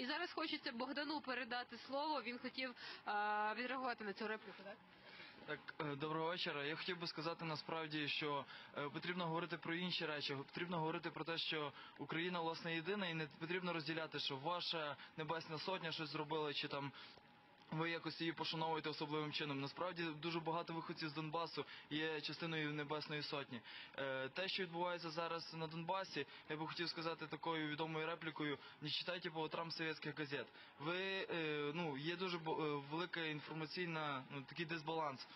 І зараз хочеться Богдану передати слово. Він хотів е, відреагувати на цю репліку. Так? Так, е, доброго вечора. Я хотів би сказати насправді, що е, потрібно говорити про інші речі. Потрібно говорити про те, що Україна власне єдина, і не потрібно розділяти, що ваша небесна сотня щось зробила, чи там. Ви якось її пошановуєте особливим чином. Насправді дуже багато виходців з Донбасу є частиною Небесної Сотні. Е, те, що відбувається зараз на Донбасі, я би хотів сказати такою відомою реплікою: не читайте по утрам совєтських газет. Ви е, ну є дуже е, велика інформаційна, ну такий дисбаланс.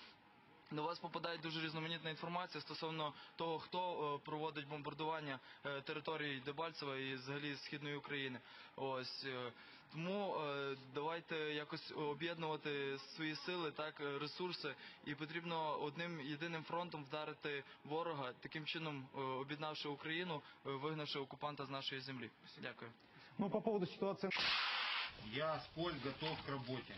До вас попадає дуже різноманітна інформація стосовно того, хто е, проводить бомбардування е, території Дебальцева і взагалі східної України. Ось е, тому давайте якось об'єднувати свої сили, так ресурси, і потрібно одним єдиним фронтом вдарити ворога, таким чином об'єднавши Україну, вигнавши окупанта з нашої землі. Дякую. Ну, по поводу ситуации Я с Поль готов к работе.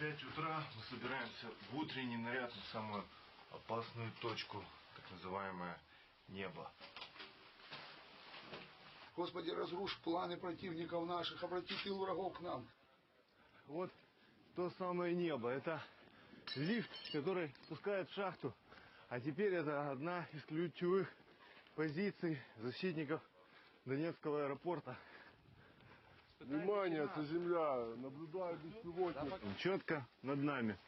5 утра мы собираемся в утренний наряд на самую опасную точку, так называемое небо. Господи, разрушь планы противников наших, обрати тыл врагов к нам. Вот то самое небо. Это лифт, который спускает в шахту. А теперь это одна из ключевых позиций защитников Донецкого аэропорта. Внимание, это земля. Наблюдаю беспилотник. Четко над нами.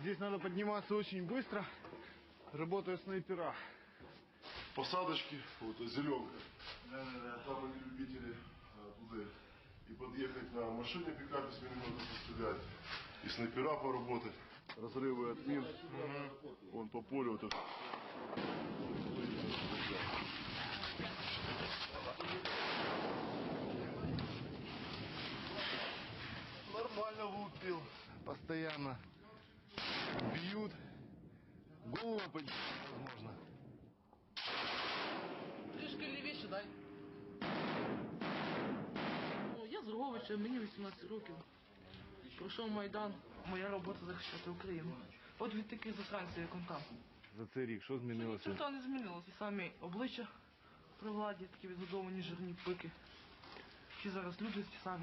Здесь надо подниматься очень быстро. Работают снайпера. посадочки, вот зеленка. Там они любители а, туда и подъехать на машине пикапе с минометом пострелять, и снайпера поработать. Разрывы от мин. Вон по полю вот это. Нормально лупил. Постоянно бьют. Голову поднять невозможно. Трішки лівіше дай. О, я з Роговича, мені 18 років. Пройшов Майдан. Моя робота захищати Україну. От від таких засранців, як он там. За цей рік що змінилося? Нічого не змінилося. Самі обличчя при владі, такі відгодовані жирні пики. Ті зараз люди ті самі.